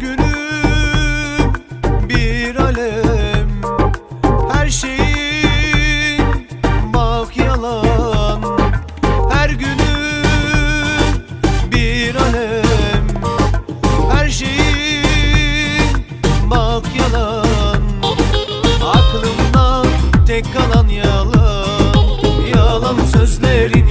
gülüm bir alem. Her şeyin bak yalan. Her günüm bir alem. Her şeyin bak yalan. Aklımda tek kalan yalan. Yalan sözlerin